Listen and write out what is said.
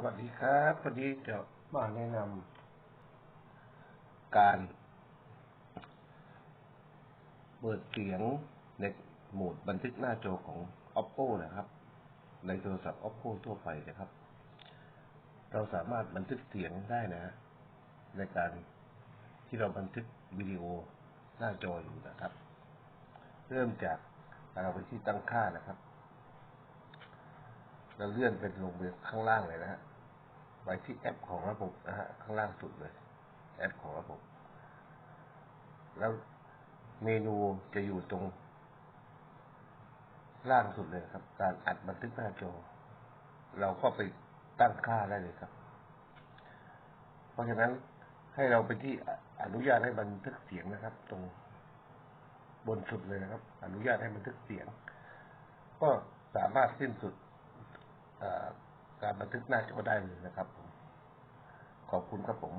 สวัสดีครับวันนี้จะมาแนะนำการ เปิดเสียงในโหมดบันทึกหน้าจอของ oppo นะครับ ในโทรศัพท์ oppo ทั่วไปนะครับ เราสามารถบันทึกเสียงได้นะฮะในการที่เราบันทึกวิดีโอหน้าจออยู่นะครับ เริ่มจากเราไปที่ตั้งค่านะครับเราเลื่อนเป็นลงไปข้างล่างเลยนะฮะ ไปที่แอปของระบบนะฮะ ข้างล่างสุดเลย แอปของระบบ แล้วเมนูจะอยู่ตรง ล่างสุดเลยครับ การอัดบันทึกหน้าจอ เราก็ไปตั้งค่าได้เลยครับ เพราะฉะนั้นให้เราไปที่อนุญาตให้บันทึกเสียงนะครับ ตรงบนสุดเลยนะครับ อนุญาตให้บันทึกเสียง ก็สามารถสิ้นสุด การบันทึกหน้าจอได้เลยนะครับผมขอบคุณครับผม